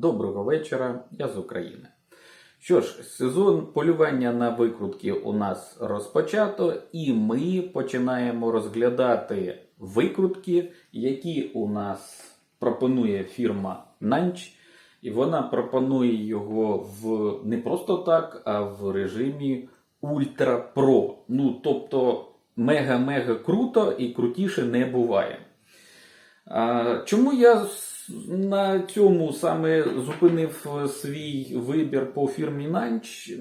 Доброго вечора, я з України. Що ж, сезон полювання на викрутки у нас розпочато, і ми починаємо розглядати викрутки, які у нас пропонує фірма Нанч. І вона пропонує його в не просто так, а в режимі Ультра Про. Ну, тобто мега-мега круто і крутіше не буває. А, Чому я на цьому саме зупинив е, свій вибір по фірмі Нанч?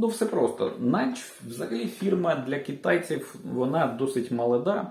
Ну, все просто. Нанч взагалі фірма для китайців, вона досить молода.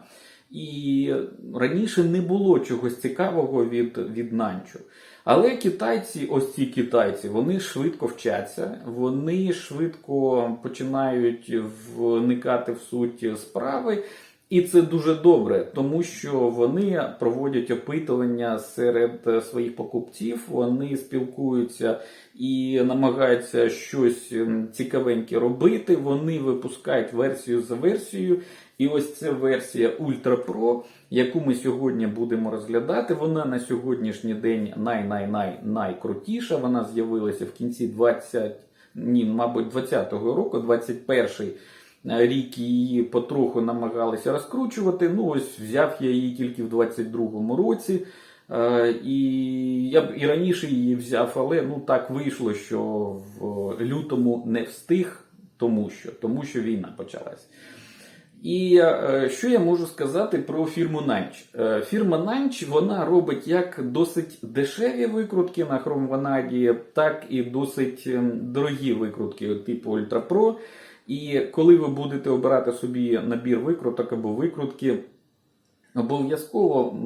І раніше не було чогось цікавого від, від Нанчу. Але китайці, ось ці китайці, вони швидко вчаться, вони швидко починають вникати в суть справи. І це дуже добре, тому що вони проводять опитування серед е, своїх покупців, вони спілкуються і намагаються щось ем, цікавеньке робити. Вони випускають версію за версією. І ось ця версія Ultra Pro, яку ми сьогодні будемо розглядати, вона на сьогоднішній день най-най-най найкрутіша. Вона з'явилася в кінці 20, ні, мабуть, 20-го року, 21-й рік її потроху намагалися розкручувати. Ну, ось взяв я її тільки в 22-му році. Е, І я б і раніше її взяв, але ну так вийшло, що в лютому не встиг, тому що, тому що війна почалась. І е, що я можу сказати про фірму Нанч? Е, Фірма Нанч вона робить як досить дешеві викрутки на хромванаді, так і досить ем, дорогі викрутки, типу Ultra Pro. І коли ви будете обирати собі набір викруток або викрутки, обов'язково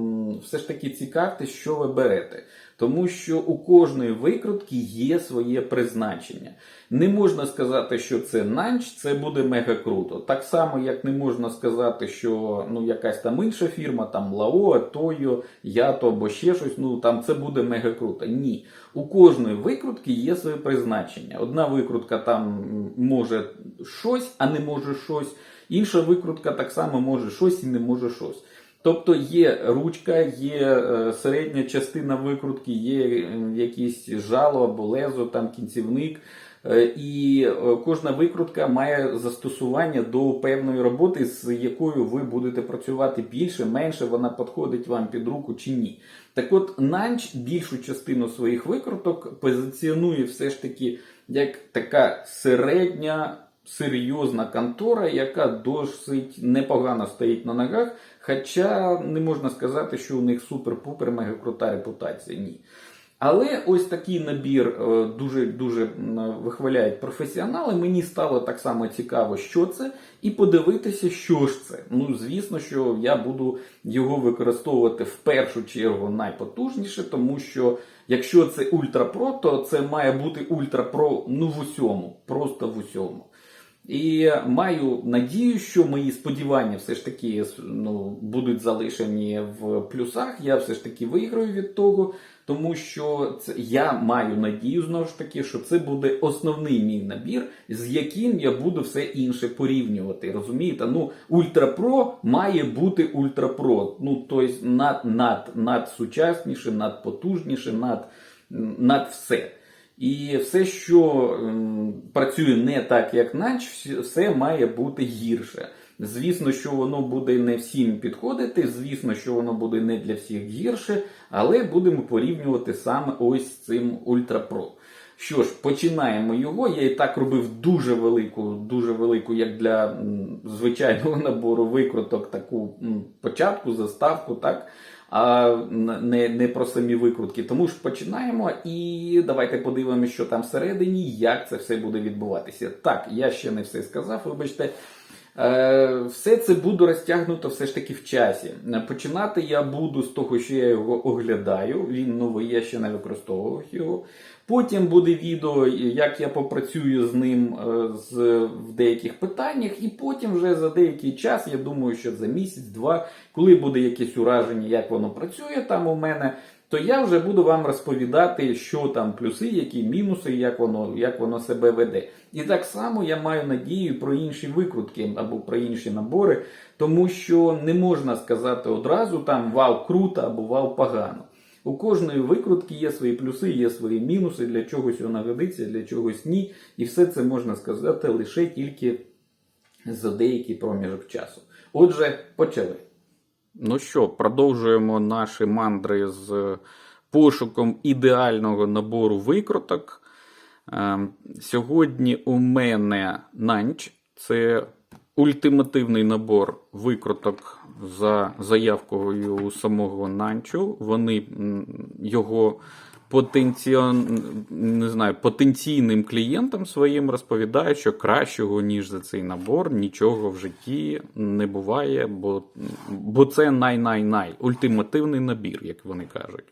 все ж таки цікавте, що ви берете. Тому що у кожної викрутки є своє призначення. Не можна сказати, що це нанч, це буде мега круто. Так само, як не можна сказати, що ну, якась там інша фірма, там Лао, Тойо, Ято або ще щось, ну там це буде мега круто. Ні. У кожної викрутки є своє призначення. Одна викрутка там може щось, а не може щось. Інша викрутка так само може щось і не може щось. Тобто є ручка, є е, середня частина викрутки, є е, якісь жало або лезо, там кінцівник. Е, І кожна викрутка має застосування до певної роботи, з якою ви будете працювати більше, менше, вона підходить вам під руку чи ні. Так от, Нанч більшу частину своїх викруток позиціонує все ж таки як така середня серйозна контора, яка досить непогано стоїть на ногах. Хоча не можна сказати, що у них супер-пупер мега крута репутація. Ні. Але ось такий набір е, дуже дуже вихваляють професіонали. Мені стало так само цікаво, що це, і подивитися, що ж це. Ну, звісно, що я буду його використовувати в першу чергу найпотужніше, тому що якщо це Ультра Про, то це має бути Ультра Про ну в усьому, просто в усьому. І маю надію, що мої сподівання все ж таки ну, будуть залишені в плюсах. Я все ж таки виграю від того, тому що це, я маю надію знову ж таки, що це буде основний мій набір, з яким я буду все інше порівнювати. Розумієте? Ну, Ультра Про має бути Ультра Про. Ну, тобто над, над, над сучасніше, над потужніше, над, над все. І все, що працює не так, як нач, все має бути гірше. Звісно, що воно буде не всім підходити, звісно, що воно буде не для всіх гірше, але будемо порівнювати саме ось цим Ultra Pro. Що ж, починаємо його. Я і так робив дуже велику, дуже велику, як для звичайного набору викруток, таку початку, заставку, так а не, не про самі викрутки. Тому ж починаємо і давайте подивимося, що там всередині, як це все буде відбуватися. Так, я ще не все сказав, вибачте. Е, Все це буде розтягнуто все ж таки в часі. Починати я буду з того, що я його оглядаю. Він новий, я ще не використовував його. Потім буде відео, як я попрацюю з ним е, з, в деяких питаннях, і потім вже за деякий час, я думаю, що за місяць-два, коли буде якесь ураження, як воно працює там у мене, то я вже буду вам розповідати, що там плюси, які мінуси, як воно, як воно себе веде. І так само я маю надію про інші викрутки або про інші набори, тому що не можна сказати одразу там вау круто або вау погано. У кожної викрутки є свої плюси, є свої мінуси, для чогось вона годиться, для чогось ні. І все це можна сказати лише тільки за деякий проміжок часу. Отже, почали. Ну що, продовжуємо наші мандри з пошуком ідеального набору викруток. Ем, Сьогодні у мене нанч це ультимативний набор викруток за заявкою самого нанчу. Вони його потенціон... не знаю, потенційним клієнтам своїм розповідають, що кращого, ніж за цей набор, нічого в житті не буває, бо, бо це най-най-най, ультимативний набір, як вони кажуть.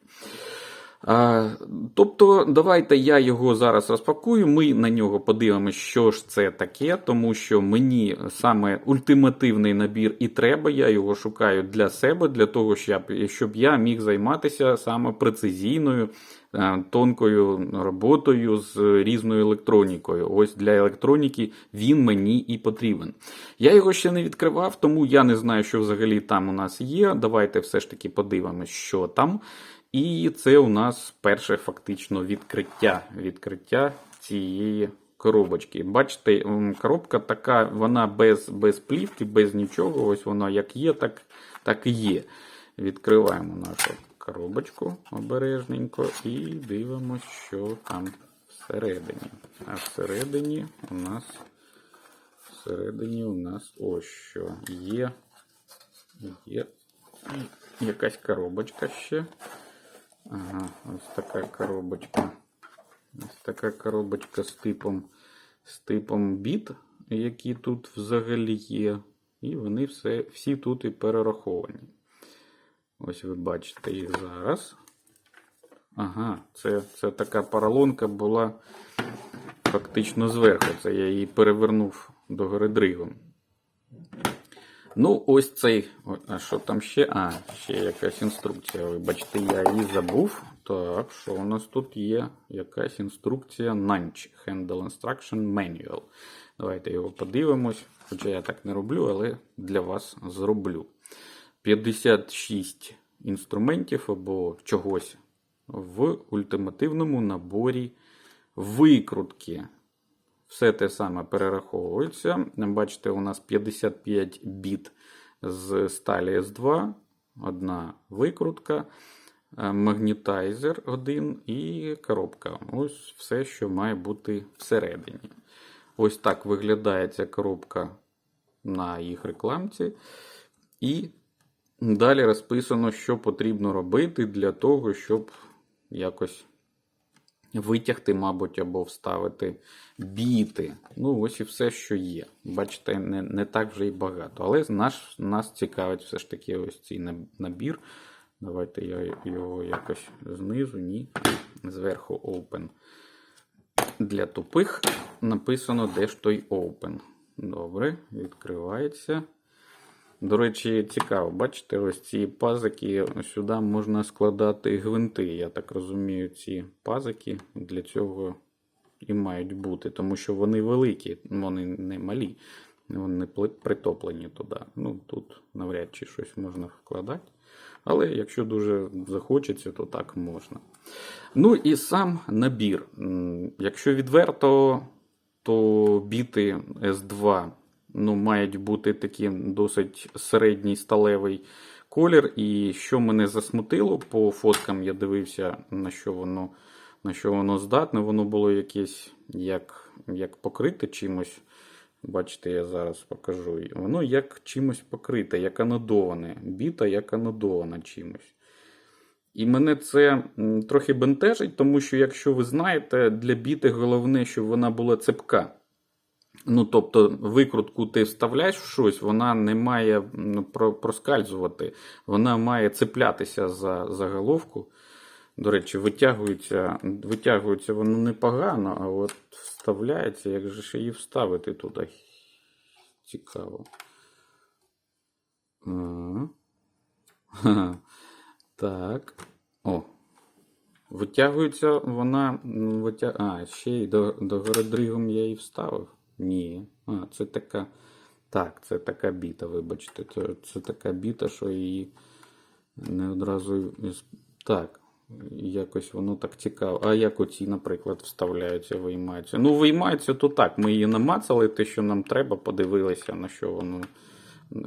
Тобто, давайте я його зараз розпакую. Ми на нього подивимося, що ж це таке, тому що мені саме ультимативний набір і треба. Я його шукаю для себе, для того, щоб, щоб я міг займатися саме прецизійною, е, тонкою роботою з різною електронікою. Ось для електроніки він мені і потрібен. Я його ще не відкривав, тому я не знаю, що взагалі там у нас є. Давайте все ж таки подивимося, що там. І це у нас перше фактично відкриття. Відкриття цієї коробочки. Бачите, коробка така, вона без, без плівки, без нічого. Ось вона як є, так, так і є. Відкриваємо нашу коробочку обережненько і дивимося, що там всередині. А всередині у нас всередині у нас ось що є. Є якась коробочка ще. Ага, ось така коробочка. Ось така коробочка з типом, з типом біт, які тут взагалі є. І вони все, всі тут і перераховані. Ось ви бачите їх зараз. Ага, це, це така поролонка була фактично зверху. Це я її перевернув догори дригом. Ну, ось цей. А що там ще? А, ще якась інструкція. Вибачте, я її забув. Так, що у нас тут є якась інструкція NANCH Handle Instruction Manual. Давайте його подивимось. Хоча я так не роблю, але для вас зроблю. 56 інструментів або чогось в ультимативному наборі викрутки. Все те саме перераховується. Бачите, у нас 55 біт з сталі S2, одна викрутка, е, магнітайзер один і коробка. Ось все, що має бути всередині. Ось так виглядає ця коробка на їх рекламці. І далі розписано, що потрібно робити для того, щоб якось витягти, мабуть, або вставити біти. Ну, ось і все, що є. Бачите, не, не так вже і багато. Але наш, нас цікавить все ж таки ось цей набір. Давайте я його якось знизу, ні. Зверху Open. Для тупих написано де ж той Open. Добре, відкривається. До речі, цікаво, бачите, ось ці пазики сюди можна складати гвинти. Я так розумію, ці пазики для цього і мають бути, тому що вони великі, вони не малі, вони притоплені туди. Ну, Тут навряд чи щось можна вкладати. Але якщо дуже захочеться, то так можна. Ну і сам набір. Якщо відверто, то біти S2 ну, мають бути такі досить середній сталевий колір. І що мене засмутило, по фоткам я дивився, на що воно на що воно здатне. Воно було якесь як як покрите чимось. Бачите, я зараз покажу. Воно як чимось покрите, як анодоване. Біта як анодована чимось. І мене це трохи бентежить, тому що, якщо ви знаєте, для біти головне, щоб вона була цепка. Ну, тобто, викрутку ти вставляєш в щось, вона не має проскальзувати, вона має цеплятися за за головку. До речі, витягується витягується воно непогано, а от вставляється, як же ж її вставити туди? Цікаво. Ага. Так. О. Витягується вона. Витяг... А, ще й до, до я її вставив. Ні. А, це така. Так, це така біта, вибачте. Це, це така біта, що її не одразу. Так. Якось воно так цікаво. А як оці, наприклад, вставляються, виймаються? Ну, виймаються то так. Ми її намацали, те, що нам треба, подивилися, на що воно,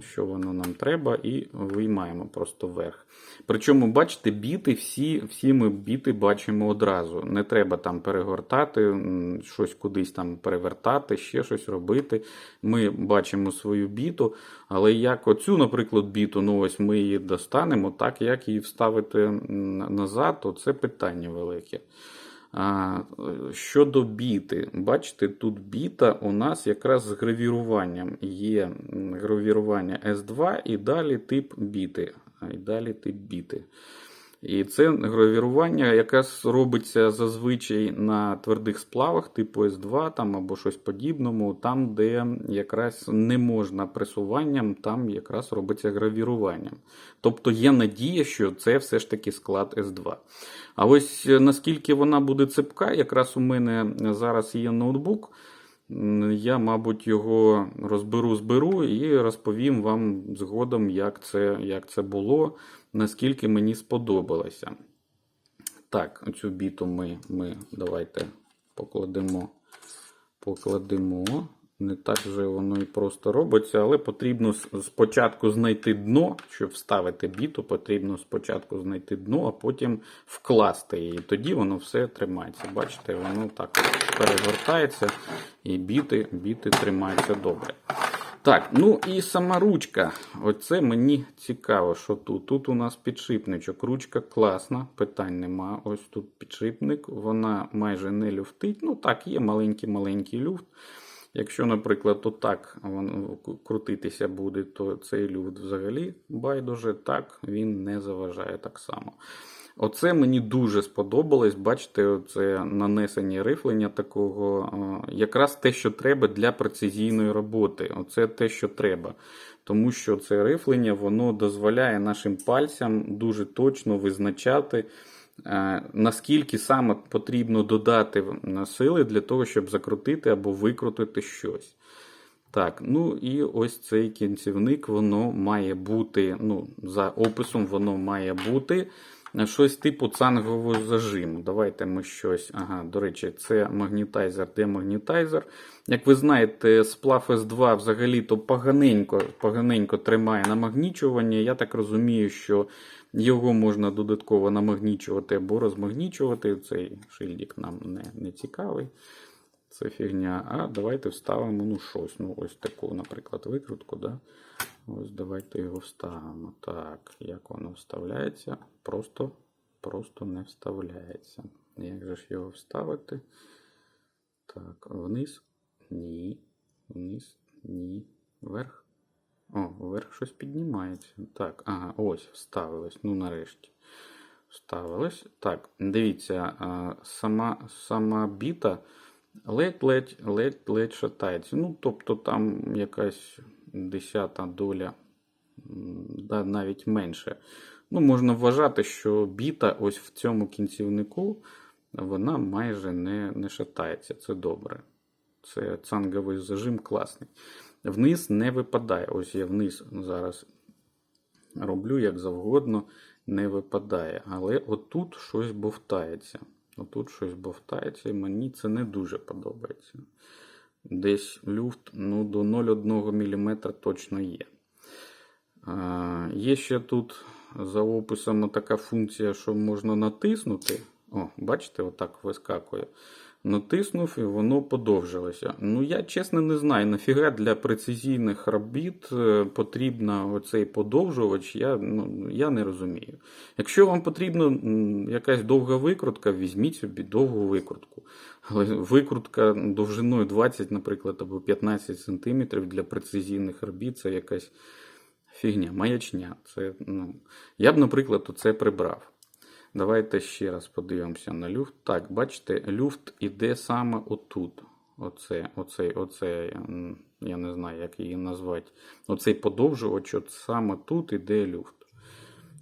що воно нам треба, і виймаємо просто вверх. Причому, бачите, біти, всі, всі ми біти бачимо одразу. Не треба там перегортати, щось кудись там перевертати, ще щось робити. Ми бачимо свою біту, але як оцю, наприклад, біту, ну ось ми її достанемо, так як її вставити назад, то це питання велике. Щодо біти, бачите, тут біта у нас якраз з гравіруванням. Є гравірування S2 і далі тип біти. І далі тип біти. І це гравірування, яке робиться зазвичай на твердих сплавах, типу S2 там, або щось подібному, там, де якраз не можна пресуванням, там якраз робиться гравіруванням. Тобто є надія, що це все ж таки склад S2. А ось е, наскільки вона буде цепка, якраз у мене зараз є ноутбук. Я, мабуть, його розберу, зберу і розповім вам згодом, як це, як це було, наскільки мені сподобалося. Так, оцю біту ми, ми давайте покладемо, покладемо. Не так вже воно і просто робиться, але потрібно спочатку знайти дно, щоб вставити біту, потрібно спочатку знайти дно, а потім вкласти її. Тоді воно все тримається. Бачите, воно так перегортається і біти, біти тримаються добре. Так, ну і сама ручка. Оце мені цікаво, що тут. Тут у нас підшипничок. Ручка класна, питань нема. Ось тут підшипник, вона майже не люфтить. Ну так, є маленький-маленький люфт. Якщо, наприклад, отак крутитися буде, то цей люфт взагалі байдуже, так він не заважає так само. Оце мені дуже сподобалось. Бачите, це нанесення рифлення такого, якраз те, що треба для прецизійної роботи. Оце те, що треба. Тому що це рифлення воно дозволяє нашим пальцям дуже точно визначати, е, наскільки саме потрібно додати сили для того, щоб закрутити або викрутити щось. Так, ну і ось цей кінцівник, воно має бути, ну, за описом, воно має бути щось типу цангового зажиму. Давайте ми щось. Ага, до речі, це магнітайзер, демагнітайзер. Як ви знаєте, сплав S2 взагалі-то поганенько, поганенько тримає намагнічування. Я так розумію, що його можна додатково намагнічувати або розмагнічувати. Цей шильдик нам не, не цікавий. Це фігня. А давайте вставимо ну щось. Ну, ось таку, наприклад, викрутку. Да? Ось давайте його вставимо. Так, як воно вставляється? Просто, просто не вставляється. Як же ж його вставити? Так, вниз. Ні. Вниз, ні. Вверх. О, вверх щось піднімається. Так, ага, ось, вставилось. Ну, нарешті. Вставилось. Так, дивіться, сама, сама біта ледь-ледь, ледь-ледь шатається. Ну, тобто там якась десята доля, да, навіть менше. Ну, можна вважати, що біта ось в цьому кінцівнику вона майже не, не шатається. Це добре. Це цанговий зажим класний. Вниз не випадає. Ось я вниз зараз роблю як завгодно, не випадає. Але отут щось бовтається. Отут щось бовтається, і мені це не дуже подобається. Десь люфт ну, до 0,1 мм точно є. А, є ще тут за описом така функція, що можна натиснути. О, бачите, отак вискакує. Натиснув і воно подовжилося. Ну, я чесно не знаю, нафіга для прецизійних робіт е, потрібно оцей подовжувач, я, ну, я не розумію. Якщо вам потрібна якась довга викрутка, візьміть собі довгу викрутку. Але викрутка довжиною 20, наприклад, або 15 см для прецизійних робіт це якась фігня, маячня. Це, ну, я б, наприклад, оце прибрав. Давайте ще раз подивимося на люфт. Так, бачите, люфт іде саме отут. Оце, оцей, оце, я не знаю, як її назвати. Оцей подовжувач, от саме тут іде люфт.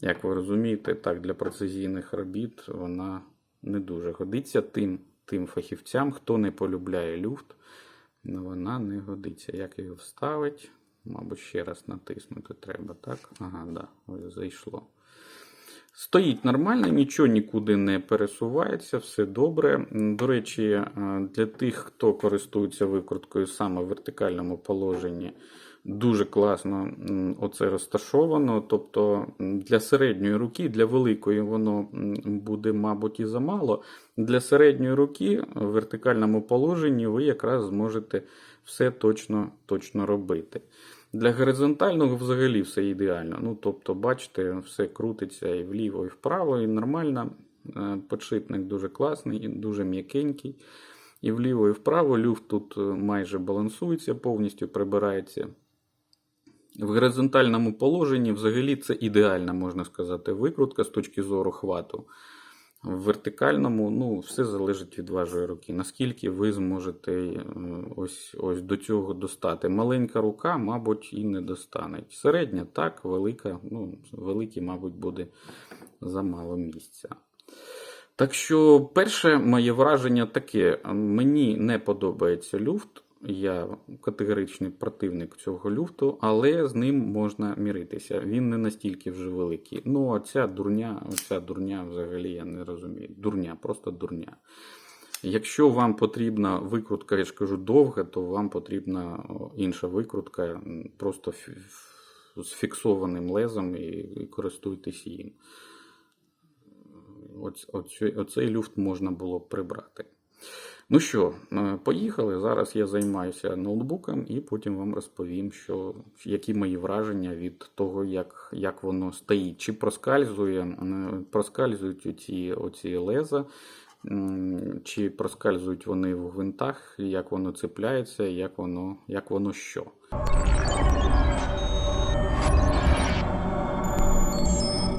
Як ви розумієте, так, для прецизійних робіт вона не дуже годиться тим, тим фахівцям, хто не полюбляє люфт, ну, вона не годиться. Як його вставить? Мабуть, ще раз натиснути треба, так? Ага, да, ось зайшло. Стоїть нормально, нічого нікуди не пересувається, все добре. До речі, е, для тих, хто користується викруткою саме в вертикальному положенні, дуже класно оце розташовано. Тобто для середньої руки, для великої воно буде, мабуть, і замало. Для середньої руки в вертикальному положенні ви якраз зможете все точно, точно робити. Для горизонтального взагалі все ідеально. Ну, тобто, бачите, все крутиться і вліво, і вправо, і нормально. Е, Подшипник дуже класний, дуже м'якенький. І вліво, і вправо. Люфт тут е, майже балансується, повністю прибирається. В горизонтальному положенні взагалі це ідеальна, можна сказати, викрутка з точки зору хвату. В вертикальному ну, все залежить від вашої руки. Наскільки ви зможете е, ось, ось до цього достати. Маленька рука, мабуть, і не достане. Середня так, велика, ну, великий, мабуть, буде замало місця. Так що, перше моє враження таке: мені не подобається люфт. Я категоричний противник цього люфту, але з ним можна міритися. Він не настільки вже великий. Ну, а ця дурня, оця дурня взагалі я не розумію. Дурня, просто дурня. Якщо вам потрібна викрутка, я ж кажу, довга, то вам потрібна інша викрутка, просто з фіксованим лезом і, і користуйтесь їм. Оцю- оцей люфт можна було прибрати. Ну що, е, поїхали. Зараз я займаюся ноутбуком і потім вам розповім, що, які мої враження від того, як, як воно стоїть. Чи проскальзує, е, проскальзують оці, оці леза, чи проскальзують вони в гвинтах, як воно цепляється, як воно, як воно що.